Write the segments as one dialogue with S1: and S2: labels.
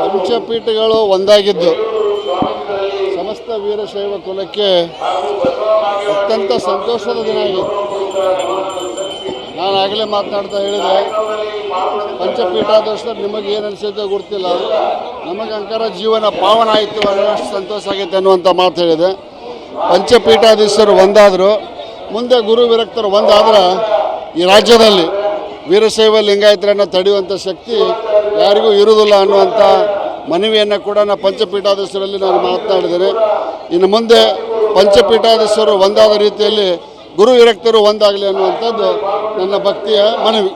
S1: ಪಂಚಪೀಠಗಳು ಒಂದಾಗಿದ್ದು. ಸಮಸ್ತ ವೀರಶೈವ ಕುಲಕ್ಕೆ ಅತ್ಯಂತ ಸಂತೋಷದ ದಿನ ಆಗಿದೆ ನಾನು ಆಗಲೇ ಮಾತನಾಡ್ತಾ ಹೇಳಿದೆ ಪಂಚಪೀಠಾಧೀಶರು ನಿಮಗೆ ಏನು ಅನಿಸುತ್ತೋ ಗೊತ್ತಿಲ್ಲ. ನಮಗೆ ಅಂಕರ ಜೀವನ ಪಾವನ ಆಯಿತು ಅನ್ನೋಷ್ಟು ಸಂತೋಷ ಆಗೈತೆ ಅನ್ನುವಂಥ ಮಾತು ಹೇಳಿದೆ. ಪಂಚಪೀಠಾಧೀಶರು ಒಂದಾದರು. ಮುಂದೆ ಗುರು ವಿರಕ್ತರು ಒಂದಾದ್ರೆ ಈ ರಾಜ್ಯದಲ್ಲಿ ವೀರಶೈವ ಲಿಂಗಾಯತರನ್ನು ತಡೆಯುವಂಥ ಶಕ್ತಿ ಯಾರಿಗೂ ಇರುವುದಿಲ್ಲ ಅನ್ನುವಂಥ ಮನವಿಯನ್ನು ಕೂಡ ನಾನು ಪಂಚಪೀಠಾಧೀಶರಲ್ಲಿ ನಾನು ಮಾತನಾಡಿದ್ದೇನೆ. ಇನ್ನು ಮುಂದೆ ಪಂಚಪೀಠಾಧೀಶರು ಒಂದಾದ ರೀತಿಯಲ್ಲಿ ಗುರು ವಿರಕ್ತರು ಒಂದಾಗಲಿ ಅನ್ನುವಂಥದ್ದು ನನ್ನ ಭಕ್ತಿಯ ಮನವಿ.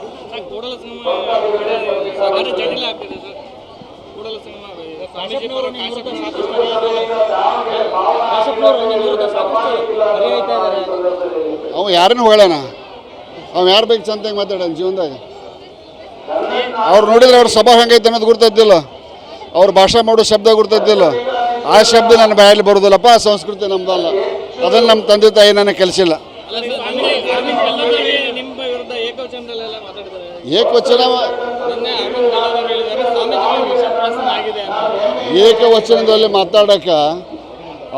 S1: ಅವ ಯಾರನ್ನು ಹೇಳೋಣ ಅವ ಯಾರು ಬೇಕು ಚಂದಾಗಿ ಮಾತಾಡೋಣ ಜೀವನದಾಗ? ಅವ್ರು ನೋಡಿದ್ರೆ ಅವ್ರ ಸಭಾ ಹಂಗೈತೆ ಅನ್ನೋದು ಗುರ್ತೈತಿಲ್ಲ ಅವ್ರ ಭಾಷೆ ಮಾಡೋ ಶಬ್ದ ಗುರ್ತೈತಿಲ್ಲ ಆ ಶಬ್ದ ನನ್ನ ಬಾಯಲ್ಲಿ ಬರೋದಿಲ್ಲಪ್ಪ, ಆ ಸಂಸ್ಕೃತಿ ನಮ್ದಲ್ಲ. ಅದನ್ನು ನಮ್ಮ ತಂದೆ ತಾಯಿ ನನಗೆ ಕಲಿಸಿಲ್ಲ. ಏಕವಚನ ಏಕವಚನದಲ್ಲಿ ಮಾತಾಡೋಕೆ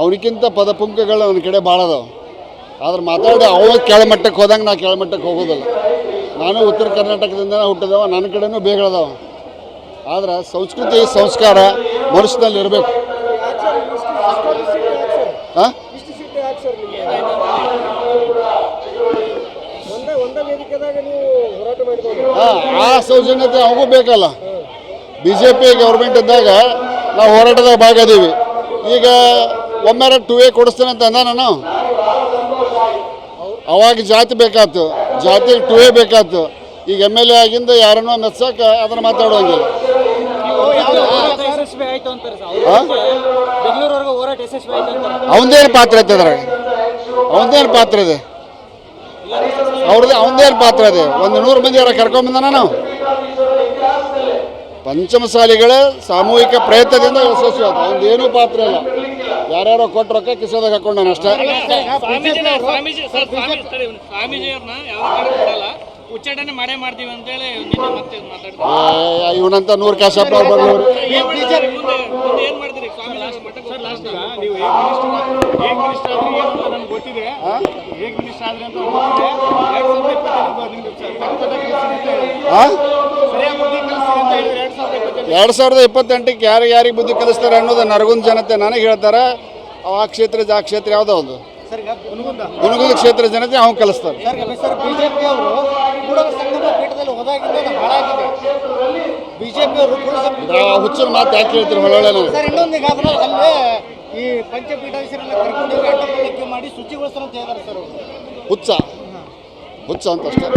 S1: ಅವನಿಗಿಂತ ಪದಪುಂಕಗಳು ಅವನ ಕಡೆ ಭಾಳ ಅದಾವೆ. ಆದ್ರೆ ಮಾತಾಡಿ ಅವ ಕೆಳಮಟ್ಟಕ್ಕೆ ಹೋದಂಗೆ ನಾ ಕೆಳಮಟ್ಟಕ್ಕೆ ಹೋಗೋದಿಲ್ಲ. ನಾನು ಉತ್ತರ ಕರ್ನಾಟಕದಿಂದ ಹುಟ್ಟಿದವ, ನನ್ನ ಕಡೆನೂ ಬೇಗಳದವ. ಆದ್ರೆ ಸಂಸ್ಕೃತಿ, ಸಂಸ್ಕಾರ ಮನುಷ್ಯನಲ್ಲಿ ಇರಬೇಕು. ಹಾಂ ಆ ಸೌಜನ್ಯತೆ ಅವಗೂ ಬೇಕಲ್ಲ. ಬಿ ಜೆ ಪಿ ಗೌರ್ಮೆಂಟ್ ಇದ್ದಾಗ ನಾವು ಹೋರಾಟದಾಗ ಭಾಗದೀವಿ. ಈಗ ಒಮ್ಮೆ ಟೂ ಎ ಕೊಡಿಸ್ತೇನೆ ಅಂತ ಅಂದ ನಾನು. ಅವಾಗ ಜಾತಿ ಬೇಕಾಯ್ತು ಜಾತಿ ಟೂ ಎ ಬೇಕಾಯ್ತು ಈಗ ಎಂ ಎಲ್ ಎ ಆಗಿಂದ ಯಾರನ್ನೋ ಮೆಚ್ಚಕ್ಕೆ ಅದನ್ನು ಮಾತಾಡೋಂಗಿಲ್ಲ ಅವನದೇನು ಪಾತ್ರ ಐತೆ ಅದ್ರಾಗ. ಅವನದೇನು ಪಾತ್ರ ಇದೆ. ಅವ್ರದ್ದು ಅವನದೇನು ಪಾತ್ರ ಇದೆ. ಒಂದು ನೂರು ಮಂದಿ ಯಾರ ಕರ್ಕೊಂಬಂದಾನ ನಾವು. ಪಂಚಮಸಾಲಿಗಳ ಸಾಮೂಹಿಕ ಪ್ರಯತ್ನದಿಂದ ಯಶಸ್ವಿ ಆಯ್ತು ಅವ್ನದ್ದು ಏನೂ ಪಾತ್ರ ಇಲ್ಲ. ಯಾರ್ಯಾರೋ ಕೊಟ್ಟು ರೊಕ್ಕ ಕಿಸೋದಾಗ ಹಾಕೊಂಡಾನ ಅಷ್ಟೇ.
S2: ಸ್ವಾಮೀಜಿನ ಸ್ವಾಮೀಜಿ ಸರ್ ಸ್ವಾಮಿ ಸರಿ, ಸ್ವಾಮೀಜಿಯವ್ರನ್ನ ಯಾವ ಕಾರಣ ಕೊಡಲ್ಲ. ಉಚ್ಚಾಟನೆ ಮಾಡೇ ಮಾಡ್ತೀವಿ ಅಂತೇಳಿ ನಿನ್ನೆ ಮತ್ತೆ
S1: ಇವನಂತ ನೂರು ಕ್ಯಾಶ್ ಬಂದವರು.
S2: ಏನ್ ಮಾಡ್ತೀರಿ? ಸ್ವಾಮೀಜಿ ಮಠಕ್ಕೆ ಸರ್ ಲಾಸ್ಟ್
S3: ನೀವು ಹೇಗ್ ಮಿನಿಸ್ಟರ್ ಹೇಗ್ ಮಿನಿಸ್ಟರ್ ಆದ್ರಿ ಏನು ಅಂತ ನಮ್ಗೆ ಗೊತ್ತಿದೆ. ಹೇಗ್ ಮಿನಿಸ್ಟರ್ ಆದ್ರಿ ಅಂತ ಗೊತ್ತಿದೆ. ಎರಡ್ ಸಾವಿರದ
S1: ಎರಡು ಸಾವಿರದ
S3: ಇಪ್ಪತ್ತೆಂಟು ನಿಮ್ಗೆ ಸರಿಯಾಗಿ ಬುದ್ಧಿ ಕಲಿಸ್ತೀರಿ ಅಂತ ಹೇಳಿದ್ರೆ ಎರಡ್ ಸಾವಿರದ ಇಪ್ಪತ್ತೆಂಟು
S1: ಇಪ್ಪತ್ತೆಂಟಕ್ಕೆ ಯಾರು ಯಾರಿಗೆ ಬುದ್ಧಿ ಕಲಿಸ್ತಾರೆ ಅನ್ನೋದು ನರಗುಂದ ಜನತೆ ನನಗೆ ಹೇಳ್ತಾರೆ. ಆ ಕ್ಷೇತ್ರ ಆ ಕ್ಷೇತ್ರ ಯಾವುದೋ ಒಂದು. ಗುಣಗುಂದ. ಕ್ಷೇತ್ರ ಜನತೆ ಅವ್ನು ಕಲಿಸ್ತಾರೆ. ಹುಚ್ಚಿನ ಮಾತು ಯಾಕೆ ಹೇಳ್ತೀರಿ ಹೊಳೊಳ್ಳೆ ನನಗೆ
S3: ಸರ್ ಇನ್ನೊಂದು ಈಗ ಅದ್ರಲ್ಲಿ ಈ ಪಂಚಪೀಠಾಧೀಶರನ್ನ ಕರ್ಕೊಂಡು ಹೋಗಿ ಅಡ್ಡ ಮಾಡಿ ಶುಚಿಗೊಳಿಸ್ತಾರೆ ಅಂತ ಹೇಳಿದಾರೆ ಸರ್
S1: ಹುಚ್ಚ. ಹುಚ್ಚ ಅಂತ ಅಷ್ಟೇ.